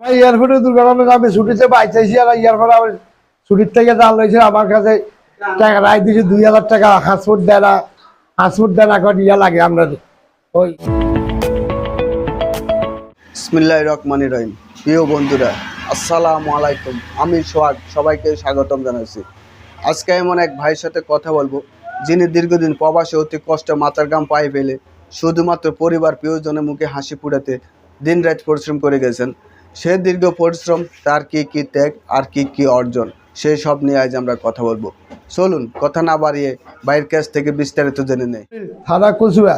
আমার এয়ারপোর্টে দুর্ঘটনা আমি ছুটিতে আর এয়ারপোর্টে ছুটির থেকে আমার কাছে টাকা রায় দিয়েছে দুই হাজার টাকা। দেয় না দেয় না ইয়া লাগে আমরা ওই। বিসমিল্লাহ রহমান রহিম। প্রিয় বন্ধুরা, আসসালামু আলাইকুম। আমি সোহাগ, সবাইকে স্বাগতম জানাচ্ছি। আজকে এমন এক ভাইয়ের সাথে কথা বলব, যিনি দীর্ঘদিন প্রবাসে অতি কষ্টে মাথার গাম পায়ে ফেলে, শুধুমাত্র পরিবার প্রিয়জনের মুখে হাসি ফুটাতে দিনরাত পরিশ্রম করে গেছেন। সে দীর্ঘ পরিশ্রম, তার কি কি ত্যাগ আর কি কি অর্জন, সেই সব নিয়ে আজ আমরা কথা বলব। চলুন, কথা না বাড়িয়ে বাইরের কাছ থেকে বিস্তারিত জেনে নেই। থানা কচুয়া,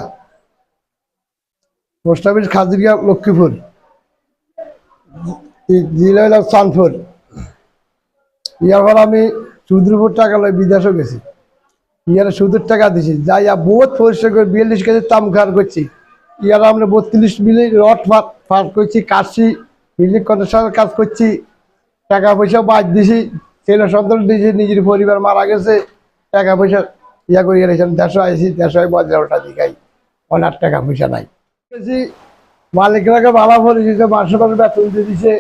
পোস্ট অফিস খাজুরিয়া, লক্ষ্মীপুর। জেলা চানপুর ইয়ার পর আমি সুদের উপর টাকা লই বিদেশও গেছি। ইয়ার সুদের টাকা দিছি। যাই বহুত পরিশ্রম করে বিয়াল্লিশ কেজি তাম খার করছি। ইয়ার আমরা বত্রিশ মিলি রড ফার করছি, কাটছি বিল্ডিং কন্ট্রাকশনের কাজ করছি। টাকা পয়সা বাদ দিছি। ছেলে সন্তান দিয়েছি নিজের পরিবার মারা গেছে। টাকা পয়সা ইয়া করে রেখেছেন। দেড়শো আইসি দেড়শো বাজারটা দিকাই। অনেক টাকা পয়সা নাই। মালিকরাকে ভালো করে দিচ্ছে মাসে মাসে বেতন দিয়ে দিছে।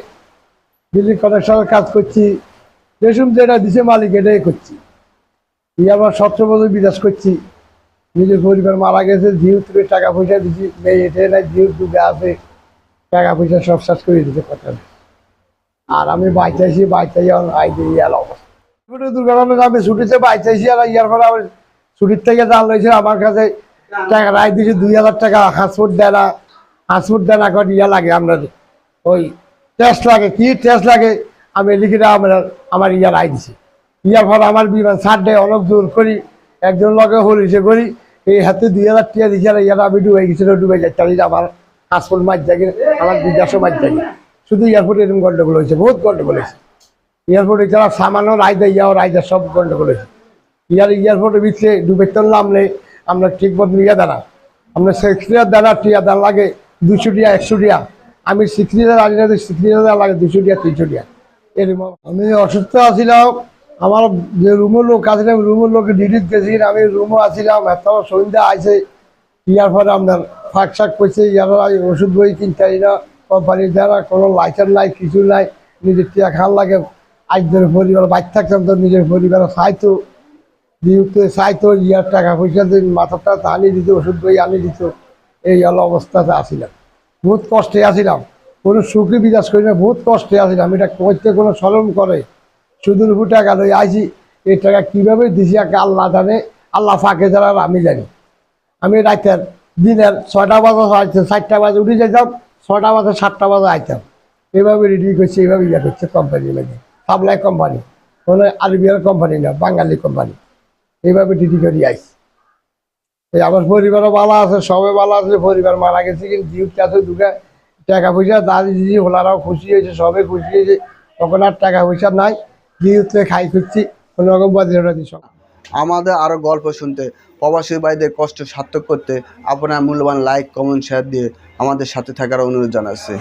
বিল্ডিং কন্ট্রাকশনের কাজ করছি। যেসব যেটা দিছে মালিক এটাই করছি। এই আবার সবচেয়ে বছর বিদেশ করছি। নিজের পরিবার মারা গেছে জিও থেকে টাকা পয়সা দিছি, মেয়ে এটে নাই ডুবে আছে। টাকা পয়সা সব শেষ করে দিতে কথা আর আমি বাইচাইছি বাইচাই আই দিয়ে ইয়ার অবস্থা। দুর্ঘটনা আমি ছুটিতে বাইচাইছি আর ইয়ার পরে আমার ছুটির থেকে জাল রয়েছে আমার কাছে টাকা রায় দিয়েছে, দুই হাজার টাকা। হাসপুট দেয় না হাসপুট দেয় না ইয়া লাগে আমরা ওই টেস্ট লাগে, কি টেস্ট লাগে? আমি লিখে আমার আমার ইয়া রায় দিছি। ইয়ার পর আমার বিমান সারডে অনেক দূর করি, একজন লগে হলিছে করি, এই হাতে দুই হাজার টাকা দিয়েছে আর ইয়ার আমি ডুবে গেছিল ডুবে যাচ্ছে আমার হাসপুট মাছ যাকে আমার বিদেশও মাছ যাকে শুধু এয়ারপোর্টে এরকম গন্ডগোল হয়েছে, বহুত গন্ডগোল হয়েছে। এয়ারপোর্টে যারা সামান্য রায়দা ইয়াও রায়দা সব গন্ডগোল হয়েছে। ইয়ার এয়ারপোর্টের ভিতরে ডুবে তো নামলে আমরা ঠিক মতো নিয়ে দাঁড়া আমরা সিক্সটিয়ার দাঁড়া টিয়া দাঁড়া লাগে দুশো টিয়া একশো টিয়া আমি না সিক্সটিয়ার দাঁড়া লাগে দুশো টিয়া তিনশো টিয়া এরকম। আমি অসুস্থ আছিলাম, আমার যে রুমের লোক আছে রুমের লোক ডিউটিতে গেছি আমি রুমও আছিলাম, এত সন্ধ্যা আছে ইয়ার পরে আপনার ফাঁক শাক করছে, ইয়ারা ওষুধ বই কিনতে না কোম্পানির দ্বারা কোনো লাইসেন্স নাই, কিছু নাই, নিজের টিয়া খান লাগে আজদের পরিবার বাইর থাকতাম তো নিজের পরিবার চাইতো দিতে চাইতো ইয়ার টাকা পয়সা দিন, মাথাটা আনি দিত, ওষুধ বই আনি দিত, এই হলো অবস্থাতে আসিলাম। বহুত কষ্টে আসিলাম। কোনো সুখী বিকাশ করি না, বহুত কষ্টে আসিলাম। এটা করতে কোনো সরম করে। উপর টাকা লই আইছি, এই টাকা কীভাবে দিছি, আল্লাহ জানে, আল্লাহ ফাঁকে যারা আমি জানি। আমি রাতের দিনের ছয়টা বাজে আইতাম চারটা বাজে উঠে যেতাম ছটা বাজে সাতটা বাজে আইতাম। এইভাবে রেডি করছে এইভাবে ইয়ে করছে কোম্পানি লাগে। সাপ্লাই কোম্পানি কোনো আরবিয়ার কোম্পানি না, বাঙালি কোম্পানি এইভাবে ডিডি করে আইছি। এই আমার পরিবারও ভালো আছে, সবাই ভালো আছে, পরিবার মারা গেছে, কিন্তু জিউতে আছে দুটা টাকা পয়সা দাদি দিদি ওনারাও খুশি হয়েছে, সবাই খুশি হয়েছে। তখন আর টাকা পয়সা নাই জিউতে খাই খুঁজছি, কোনো রকম দিই সব। আমাদের আরও গল্প শুনতে, প্রবাসী ভাইদের কষ্ট সার্থক করতে আপনার মূল্যবান লাইক কমেন্ট শেয়ার দিয়ে আমাদের সাথে থাকার অনুরোধ জানাচ্ছি।